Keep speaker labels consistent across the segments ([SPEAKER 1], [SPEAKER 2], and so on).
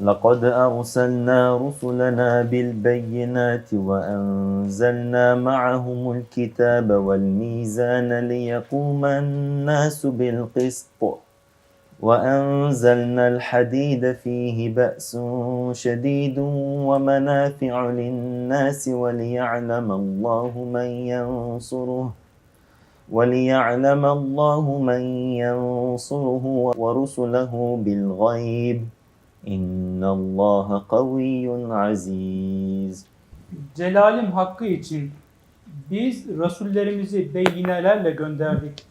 [SPEAKER 1] لقد أرسلنا رسلنا بالبينات وأنزلنا معهم الكتاب والميزان ليقوم الناس بالقسط وأنزلنا الحديد فيه بأس شديد ومنافع للناس وليعلم الله من ينصره وليعلم الله من ينصره ورسله بالغيب ۖ İnna Allah kaviyyun aziz.
[SPEAKER 2] Celalim hakkı için biz rasullerimizi beyinelerle gönderdik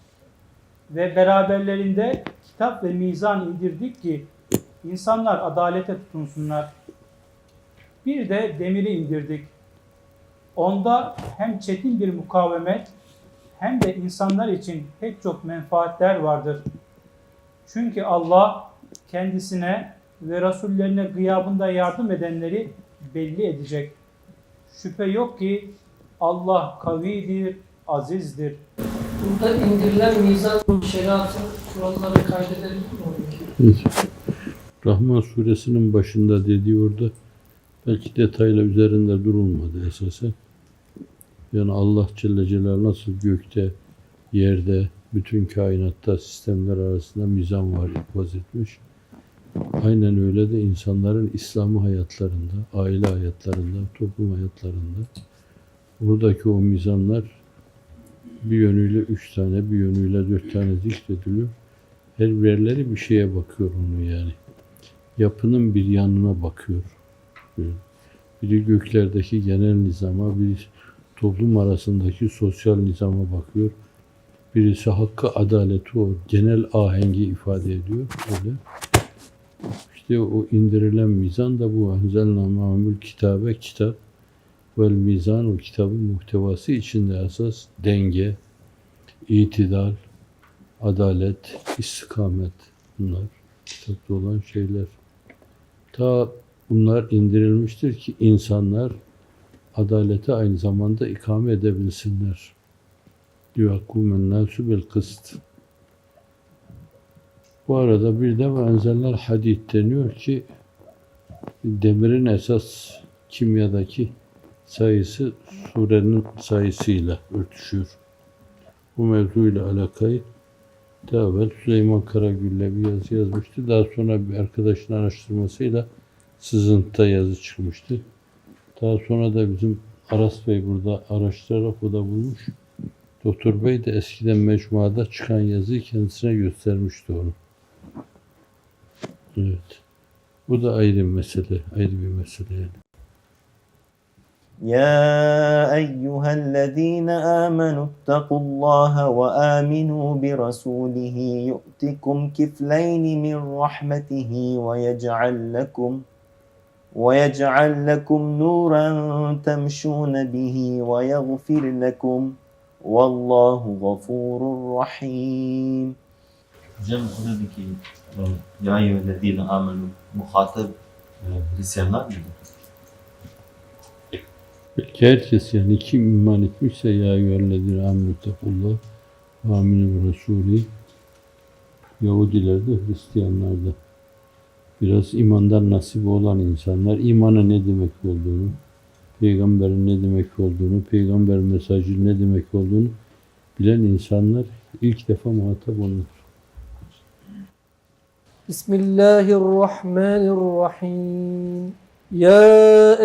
[SPEAKER 2] ve beraberlerinde kitap ve mizan indirdik ki insanlar adalete tutunsunlar. Bir de demiri indirdik. Onda hem çetin bir mukavemet hem de insanlar için pek çok menfaatler vardır. Çünkü Allah kendisine ve rasullerine gıyabında yardım edenleri belli edecek. Şüphe yok ki Allah kavidir, azizdir.
[SPEAKER 3] Burada indirilen mizan şeriatı kuralları kaydedelim
[SPEAKER 4] Rahman suresinin başında dediği orada belki detayla üzerinde durulmadı esasen. Yani Allah Celle Celal nasıl gökte, yerde, bütün kainatta sistemler arasında mizan var, vaz etmiş. Aynen öyle de insanların İslam'ı hayatlarında, aile hayatlarında, toplum hayatlarında buradaki o mizanlar bir yönüyle üç tane, bir yönüyle dört tane zikrediliyor. Her birleri bir şeye bakıyor onu yani. Yapının bir yanına bakıyor. Biri göklerdeki genel nizama, biri toplum arasındaki sosyal nizama bakıyor. Birisi hakkı, adaleti o genel ahengi ifade ediyor. öyle. İşte o indirilen mizan da bu. Enzelna ma'amül kitabe kitap vel mizan o kitabın muhtevası içinde esas denge, itidal, adalet, istikamet bunlar kitapta olan şeyler. Ta bunlar indirilmiştir ki insanlar adalete aynı zamanda ikame edebilsinler. Diyor hakkumen nasu bil kıst. Bu arada bir de enzeller hadid deniyor ki demirin esas kimyadaki sayısı surenin sayısıyla örtüşüyor. Bu mevzuyla alakalı daha evvel Süleyman Karagül'le bir yazı yazmıştı. Daha sonra bir arkadaşın araştırmasıyla sızıntıda yazı çıkmıştı. Daha sonra da bizim Aras Bey burada araştırarak o da bulmuş. Doktor Bey de eskiden mecmuada çıkan yazıyı kendisine göstermişti onu. Evet. Bu da ayrı bir mesele, ayrı bir mesele yani.
[SPEAKER 1] يا أيها الذين آمنوا اتقوا الله وآمنوا برسوله يؤتكم كفلين من رحمته ويجعل لكم ويجعل لكم نورا تمشون به ويغفر لكم والله غفور رحيم
[SPEAKER 5] Hocam oradaki ya yüvellezine amenu muhatap Hristiyanlar mıydı?
[SPEAKER 4] Belki herkes yani kim iman etmişse ya yüvellezine amenu tekullah ve aminu rasulü Yahudilerde, da Biraz imandan nasibi olan insanlar, imana ne demek olduğunu, peygamberin ne demek olduğunu, peygamber mesajı ne demek olduğunu bilen insanlar ilk defa muhatap olunur.
[SPEAKER 1] بسم الله الرحمن الرحيم يا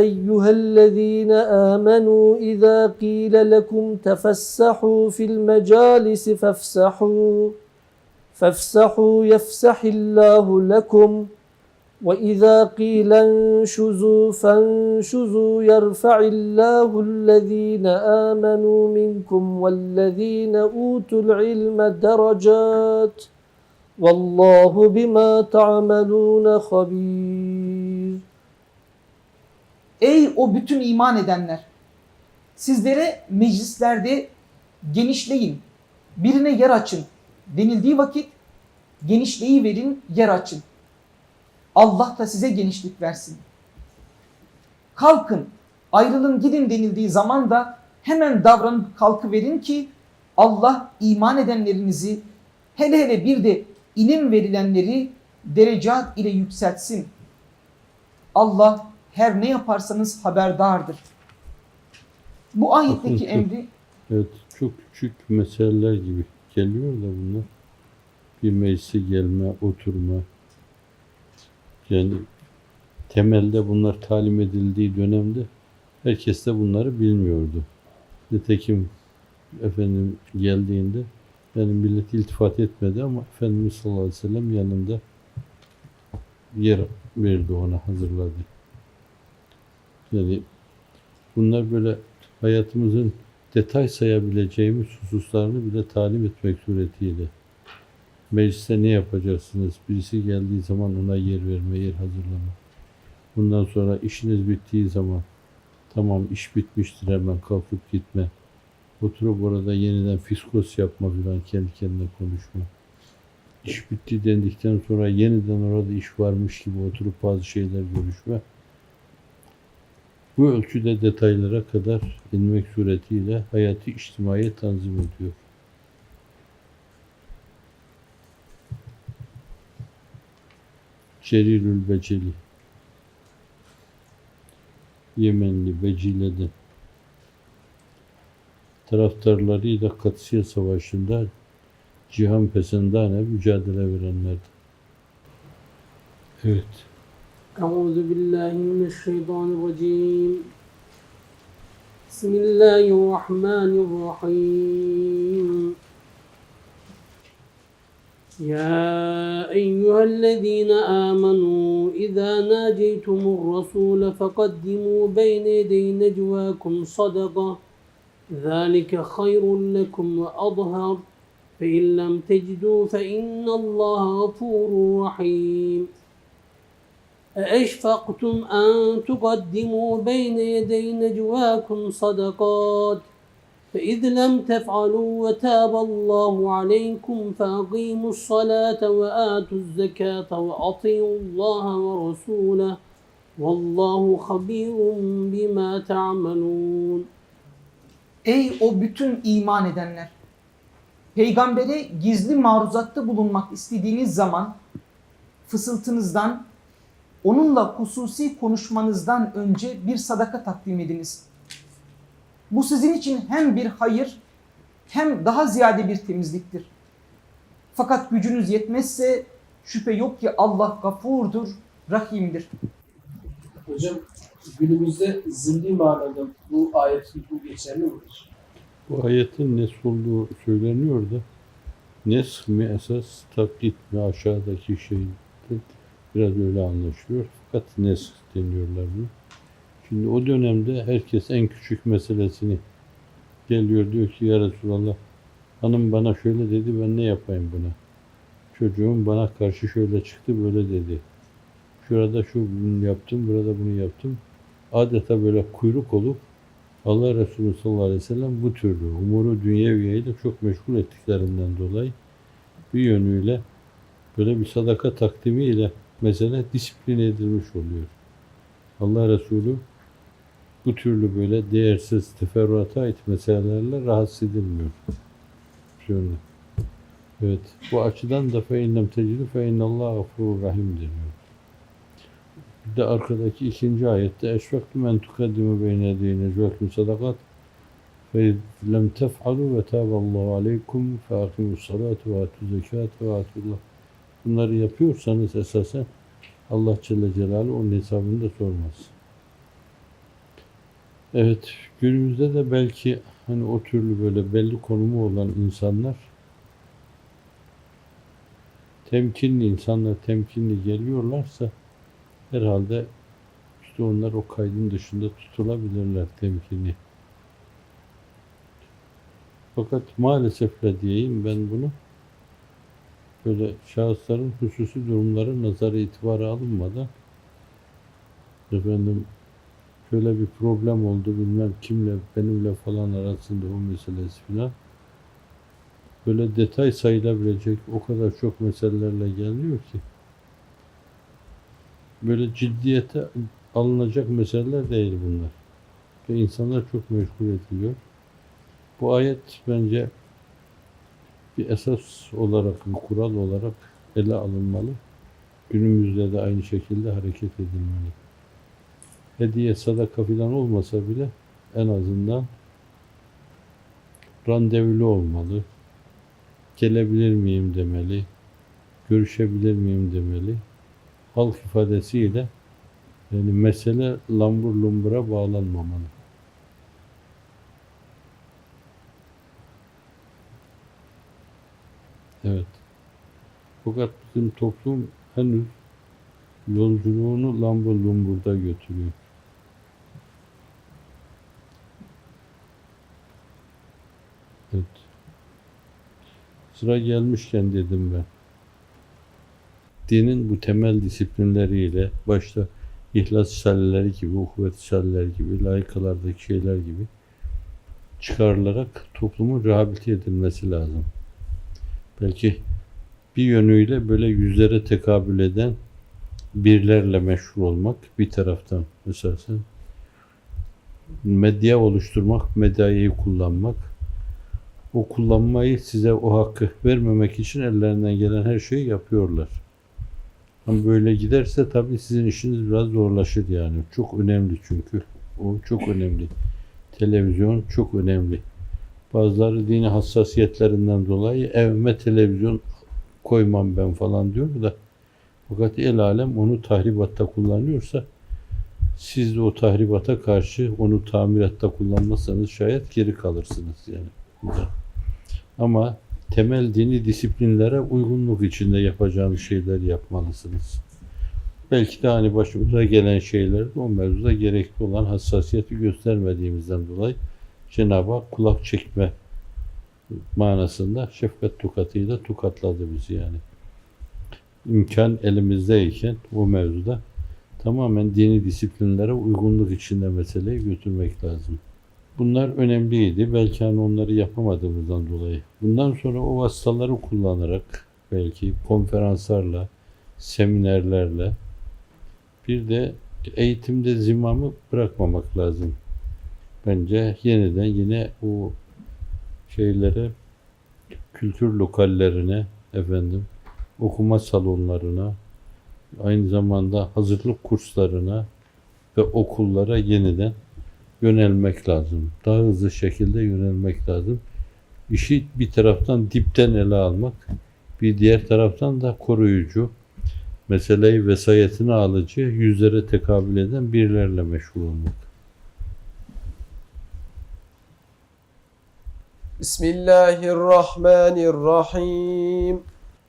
[SPEAKER 1] أيها الذين آمنوا إذا قيل لكم تفسحوا في المجالس فافسحوا فافسحوا يفسح الله لكم وإذا قيل انشزوا فانشزوا يرفع الله الذين آمنوا منكم والذين أوتوا العلم درجات ۖ Vallahu bima ta'malun habir.
[SPEAKER 6] Ey o bütün iman edenler. Sizlere meclislerde genişleyin. Birine yer açın denildiği vakit genişliği verin, yer açın. Allah da size genişlik versin. Kalkın, ayrılın gidin denildiği zaman da hemen davranıp kalkıverin ki Allah iman edenlerinizi hele hele bir de ilim verilenleri derecat ile yükseltsin. Allah her ne yaparsanız haberdardır. Bu ayetteki Bakın, emri...
[SPEAKER 4] evet, çok küçük meseleler gibi geliyor da bunlar. Bir meclise gelme, oturma. Yani temelde bunlar talim edildiği dönemde herkes de bunları bilmiyordu. Nitekim efendim geldiğinde yani millet iltifat etmedi ama Efendimiz sallallahu aleyhi ve sellem yanında yer verdi ona hazırladı. Yani bunlar böyle hayatımızın detay sayabileceğimiz hususlarını bile talim etmek suretiyle. Mecliste ne yapacaksınız? Birisi geldiği zaman ona yer verme, yer hazırlama. Bundan sonra işiniz bittiği zaman tamam iş bitmiştir hemen kalkıp gitme. Oturup orada yeniden fiskos yapma filan kendi kendine konuşma. İş bitti dendikten sonra yeniden orada iş varmış gibi oturup bazı şeyler görüşme. Bu ölçüde detaylara kadar inmek suretiyle hayatı içtimaiye tanzim ediyor. Celilül Beceli Yemenli Becile'den taraftarlarıyla Katsiye Savaşı'nda cihan pesendane mücadele verenlerdi.
[SPEAKER 1] Evet. Euzu billahi mineşşeytanirracim. Bismillahirrahmanirrahim. يا أيها الذين آمنوا إذا ناجيتم الرسول فقدموا بين يدي نجواكم صدقة ذلك خير لكم وأظهر فإن لم تجدوا فإن الله غفور رحيم أأشفقتم أن تقدموا بين يدي نجواكم صدقات فإذ لم تفعلوا وتاب الله عليكم فأقيموا الصلاة وآتوا الزكاة وأطيعوا الله ورسوله والله خبير بما تعملون
[SPEAKER 6] Ey o bütün iman edenler! Peygambere gizli maruzatta bulunmak istediğiniz zaman fısıltınızdan, onunla hususi konuşmanızdan önce bir sadaka takdim ediniz. Bu sizin için hem bir hayır hem daha ziyade bir temizliktir. Fakat gücünüz yetmezse şüphe yok ki Allah gafurdur, rahimdir.
[SPEAKER 3] Hocam günümüzde zilli manada bu ayetin bu geçerli midir?
[SPEAKER 4] Bu ayetin ne olduğu söyleniyor da nesk mi esas taklit mi aşağıdaki şeyde biraz öyle anlaşılıyor. Fakat nesk deniyorlar bunu. Şimdi o dönemde herkes en küçük meselesini geliyor diyor ki ya Resulallah hanım bana şöyle dedi ben ne yapayım buna? Çocuğum bana karşı şöyle çıktı böyle dedi. Şurada şu bunu yaptım, burada bunu yaptım adeta böyle kuyruk olup Allah Resulü sallallahu aleyhi ve sellem bu türlü umuru dünyeviyeyi de çok meşgul ettiklerinden dolayı bir yönüyle böyle bir sadaka takdimiyle mesele disipline edilmiş oluyor. Allah Resulü bu türlü böyle değersiz teferruata ait meselelerle rahatsız edilmiyor. Şöyle. Evet. Bu açıdan da fe innem tecidu fe innallahu gafurur rahim deniyor de arkadaki ikinci ayette eşvektu men tukaddimu beyne dine cevektum sadakat fe lem tef'alu ve tâballahu aleykum fe akimus salatu ve atu ve atullah. Bunları yapıyorsanız esasen Allah Celle Celaluhu onun hesabını da sormaz. Evet, günümüzde de belki hani o türlü böyle belli konumu olan insanlar temkinli insanlar temkinli geliyorlarsa herhalde işte onlar o kaydın dışında tutulabilirler temkini. Fakat maalesef de diyeyim ben bunu böyle şahısların hususi durumları nazara itibara alınmadan efendim şöyle bir problem oldu bilmem kimle benimle falan arasında o meselesi filan böyle detay sayılabilecek o kadar çok meselelerle geliyor ki böyle ciddiyete alınacak meseleler değil bunlar. Ve insanlar çok meşgul ediliyor. Bu ayet bence bir esas olarak, bir kural olarak ele alınmalı. Günümüzde de aynı şekilde hareket edilmeli. Hediye, sadaka filan olmasa bile en azından randevulu olmalı. Gelebilir miyim demeli, görüşebilir miyim demeli halk ifadesiyle yani mesele lambur lumbura bağlanmamalı. Evet. Fakat bizim toplum henüz yolculuğunu lambur lumburda götürüyor. Evet. Sıra gelmişken dedim ben dinin bu temel disiplinleriyle başta ihlas Risaleleri gibi, Ukuvvet Risaleleri gibi, layıkalardaki şeyler gibi çıkarılarak toplumun rehabilite edilmesi lazım. Belki bir yönüyle böyle yüzlere tekabül eden birlerle meşhur olmak bir taraftan esasen medya oluşturmak, medyayı kullanmak, o kullanmayı size o hakkı vermemek için ellerinden gelen her şeyi yapıyorlar. Ama böyle giderse tabii sizin işiniz biraz zorlaşır yani. Çok önemli çünkü. O çok önemli. Televizyon çok önemli. Bazıları dini hassasiyetlerinden dolayı evime televizyon koymam ben falan diyor da fakat el alem onu tahribatta kullanıyorsa siz de o tahribata karşı onu tamiratta kullanmazsanız şayet geri kalırsınız yani Ama temel dini disiplinlere uygunluk içinde yapacağınız şeyler yapmalısınız. Belki de hani başımıza gelen şeylerde o mevzuda gerekli olan hassasiyeti göstermediğimizden dolayı Cenab-ı Hak kulak çekme manasında şefkat tukatıyla tukatladı bizi yani. İmkan elimizdeyken o mevzuda tamamen dini disiplinlere uygunluk içinde meseleyi götürmek lazım. Bunlar önemliydi. Belki hani onları yapamadığımızdan dolayı. Bundan sonra o vasıtaları kullanarak belki konferanslarla, seminerlerle bir de eğitimde zimamı bırakmamak lazım. Bence yeniden yine o şeylere, kültür lokallerine, efendim, okuma salonlarına, aynı zamanda hazırlık kurslarına ve okullara yeniden yönelmek lazım. Daha hızlı şekilde yönelmek lazım. İşi bir taraftan dipten ele almak, bir diğer taraftan da koruyucu, meseleyi vesayetine alıcı, yüzlere tekabül eden birilerle meşgul olmak.
[SPEAKER 1] Bismillahirrahmanirrahim.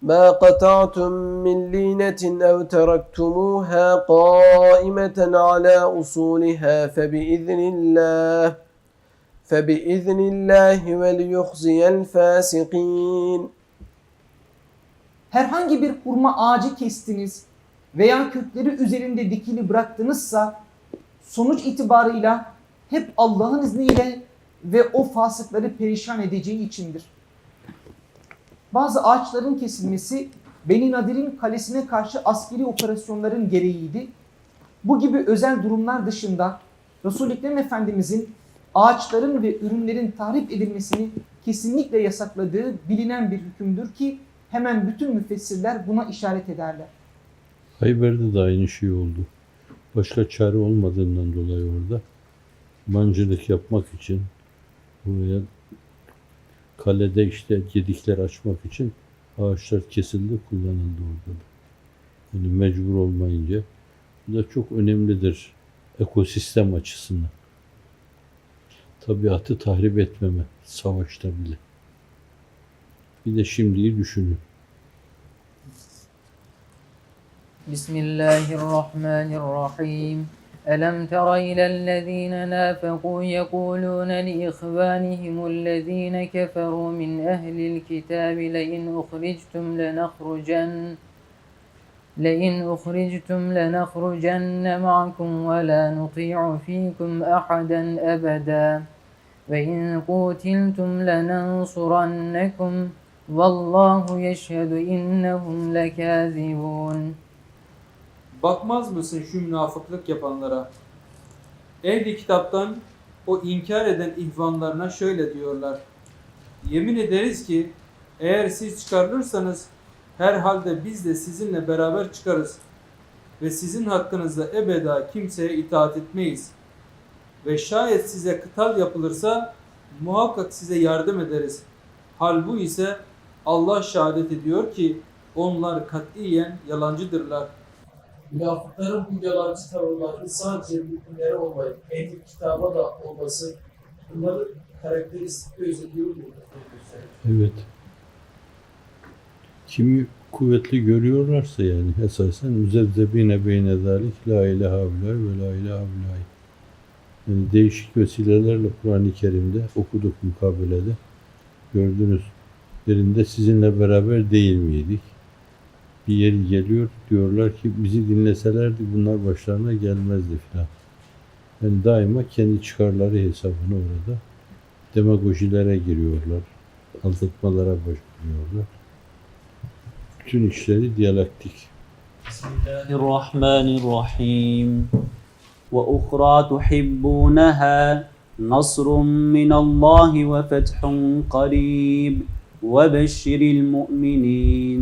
[SPEAKER 1] ما قطعتم من لينة أو تركتموها قائمة على أصولها فبإذن الله فبإذن الله وليخزي الفاسقين
[SPEAKER 6] Herhangi bir hurma ağacı kestiniz veya kökleri üzerinde dikili bıraktınızsa sonuç itibarıyla hep Allah'ın izniyle ve o fasıkları perişan edeceği içindir. Bazı ağaçların kesilmesi Beni Nadir'in kalesine karşı askeri operasyonların gereğiydi. Bu gibi özel durumlar dışında Resul-i Ekrem Efendimizin ağaçların ve ürünlerin tahrip edilmesini kesinlikle yasakladığı bilinen bir hükümdür ki hemen bütün müfessirler buna işaret ederler.
[SPEAKER 4] Hayber'de de aynı şey oldu. Başka çare olmadığından dolayı orada mancınık yapmak için buraya kalede işte gedikler açmak için ağaçlar kesildi, kullanıldı orada. Yani mecbur olmayınca. Bu da çok önemlidir ekosistem açısından. Tabiatı tahrip etmeme, savaşta bile. Bir de şimdiyi düşünün.
[SPEAKER 1] Bismillahirrahmanirrahim. ألم تر إلى الذين نافقوا يقولون لإخوانهم الذين كفروا من أهل الكتاب لئن أخرجتم لنخرجن لئن أخرجتم لنخرجن معكم ولا نطيع فيكم أحدا أبدا وإن قوتلتم لننصرنكم والله يشهد إنهم لكاذبون
[SPEAKER 2] Bakmaz mısın şu münafıklık yapanlara? Ehli kitaptan o inkar eden ihvanlarına şöyle diyorlar. Yemin ederiz ki eğer siz çıkarılırsanız herhalde biz de sizinle beraber çıkarız ve sizin hakkınızda ebeda kimseye itaat etmeyiz. Ve şayet size kıtal yapılırsa muhakkak size yardım ederiz. Hal bu ise Allah şehadet ediyor ki onlar katiyen yalancıdırlar.''
[SPEAKER 3] münafıkların bu yalancı tavırlarının sadece müminlere olmayıp ehli kitaba da olması bunları karakteristik özetiyor mu?
[SPEAKER 4] Evet. Kimi kuvvetli görüyorlarsa yani esasen müzezzebine beyne zalik la ilahe avlay ve la ilahe avlay. Yani değişik vesilelerle Kur'an-ı Kerim'de okuduk mukabelede. Gördünüz yerinde sizinle beraber değil miydik? bir yeri geliyor. Diyorlar ki bizi dinleselerdi bunlar başlarına gelmezdi filan. Yani daima kendi çıkarları hesabına orada demagojilere giriyorlar. Aldatmalara başlıyorlar Bütün işleri diyalektik.
[SPEAKER 1] Bismillahirrahmanirrahim. وأخرى تحبونها نصر من الله وفتح قريب وبشر المؤمنين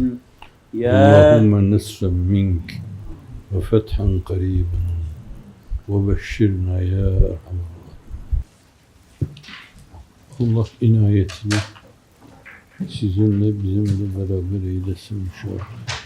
[SPEAKER 4] يا اللهم نسلم منك وفتحا قريبا وبشرنا يا أرحم Allah inayetini sizinle bizimle beraber eylesin inşallah.